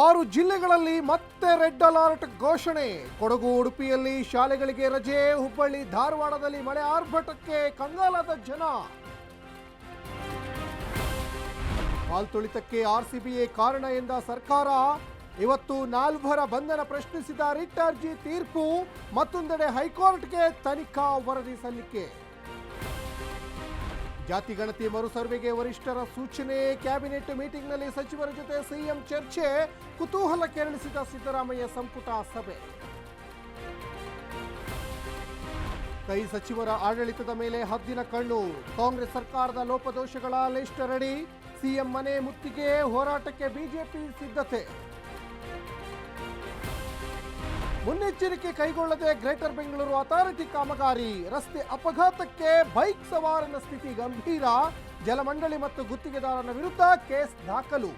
ಆರು ಜಿಲ್ಲೆಗಳಲ್ಲಿ ಮತ್ತೆ ರೆಡ್ ಅಲರ್ಟ್ ಘೋಷಣೆ. ಕೊಡಗು, ಉಡುಪಿಯಲ್ಲಿ ಶಾಲೆಗಳಿಗೆ ರಜೆ, ಹುಬ್ಬಳ್ಳಿ, ಧಾರವಾಡದಲ್ಲಿ ಮಳೆ ಆರ್ಭಟಕ್ಕೆ ಕಂಗಾಲದ ಜನ. ತುಳಿತಕ್ಕೆ ಆರ್ಸಿಬಿಎ ಕಾರಣ ಎಂದ ಸರ್ಕಾರ, ಇವತ್ತು ನಾಲ್ವರ ಬಂಧನ ಪ್ರಶ್ನಿಸಿದ ರಿಟ್ ಅರ್ಜಿ ತೀರ್ಪು ಮತ್ತೊಂದೆಡೆ ಹೈಕೋರ್ಟ್ಗೆ ತನಿಖಾ ವರದಿ ಸಲ್ಲಿಕೆ. ಜಾತಿ ಗಣತಿ ಮರು ಸರ್ವೆಗೆ ವರಿಷ್ಠರ ಸೂಚನೆ. ಕ್ಯಾಬಿನೆಟ್ ಮೀಟಿಂಗ್ನಲ್ಲಿ ಸಚಿವರ ಜೊತೆ ಸಿಎಂ ಚರ್ಚೆ. ಕುತೂಹಲ ಕೆರಳಿಸಿದ ಸಿದ್ದರಾಮಯ್ಯ ಸಂಪುಟ ಸಭೆ. ಕೈ ಸಚಿವರ ಆಡಳಿತದ ಮೇಲೆ ಹದ್ದಿನ ಕಣ್ಣು. ಕಾಂಗ್ರೆಸ್ ಸರ್ಕಾರದ ಲೋಪದೋಷಗಳ ಲಿಸ್ಟ್ ರೆಡಿ. ಸಿಎಂ ಮನೆ ಮುತ್ತಿಗೆ ಹೋರಾಟಕ್ಕೆ ಬಿಜೆಪಿ ಸಿದ್ಧತೆ. ಮುನ್ನೆಚ್ಚರಿಕೆ ಕೈಗೊಳ್ಳದೆ ಗ್ರೇಟರ್ ಬೆಂಗಳೂರು ಅಥಾರಿಟಿ ಕಾಮಗಾರಿ. ರಸ್ತೆ ಅಪಘಾತಕ್ಕೆ ಬೈಕ್ ಸವಾರನ ಸ್ಥಿತಿ ಗಂಭೀರ. ಜಲಮಂಡಳಿ ಮತ್ತು ಗುತ್ತಿಗೆದಾರನ ವಿರುದ್ಧ ಕೇಸ್ ದಾಖಲು.